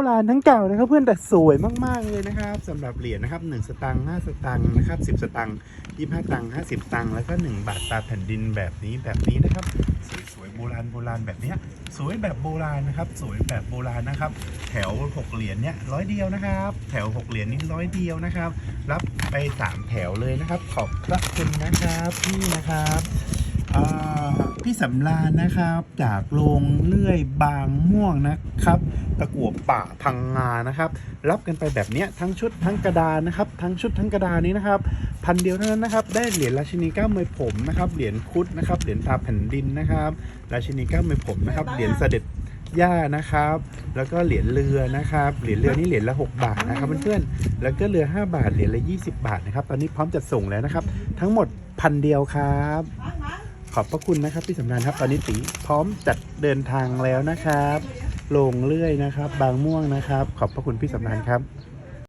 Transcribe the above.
โบราณทั้งเก่านะครับเพื่อนแต่สวยมาก ๆ เลยนะครับสำหรับเหรียญนะครับ1สตางค์5สตางค์นะครับ10 สตางค์25ตังค์50ตังค์แล้วก็ 1 บาทตาแผ่นดินแบบนี้แบบนี้นะครับ สวยๆโบราณโบราณแบบเนี้ยสวยแบบโบราณนะครับ สวยแบบโบราณนะครับ แถว 6 เหรียญเนี่ยร้อยเดียวนะครับ แถว 6 เหรียญนี่ร้อยเดียวนะครับ รับไป 3 แถวเลยนะครับ ขอบพระคุณนะครับพี่นะครับอ่า พี่สำราญนะครับ จากโรงเลื่อยบางม่วงนะครับ ตะกั่วป่าพังงานะครับ รับกันไปแบบเนี้ยทั้งชุดทั้งกระดานนะครับ ทั้งชุดทั้งกระดานนี้นะครับพันเดียวเท่านั้นนะครับ ได้เหรียญราชินีเก้ามือผมนะครับ เหรียญครุดนะครับ เหรียญตาแผ่นดินนะครับ ราชินีเก้ามือผมนะครับ เหรียญเสด็จย่านะครับ แล้วก็เหรียญเรือนะครับ เหรียญเรือนี่เหรียญละ 6 บาทนะครับเพื่อนๆ แล้วก็เรือ 5 บาท เหรียญละ 20 บาทนะครับ ตอนนี้พร้อมจัดส่งแล้วนะครับ ทั้งหมดพันเดียวครับ ขอบพระคุณนะครับพี่สำนานครับ ตอนนี้ตีพร้อมจัดเดินทางแล้วนะครับลงเลื่อยนะครับ บางม่วงนะครับ ขอบพระคุณพี่สำนานครับ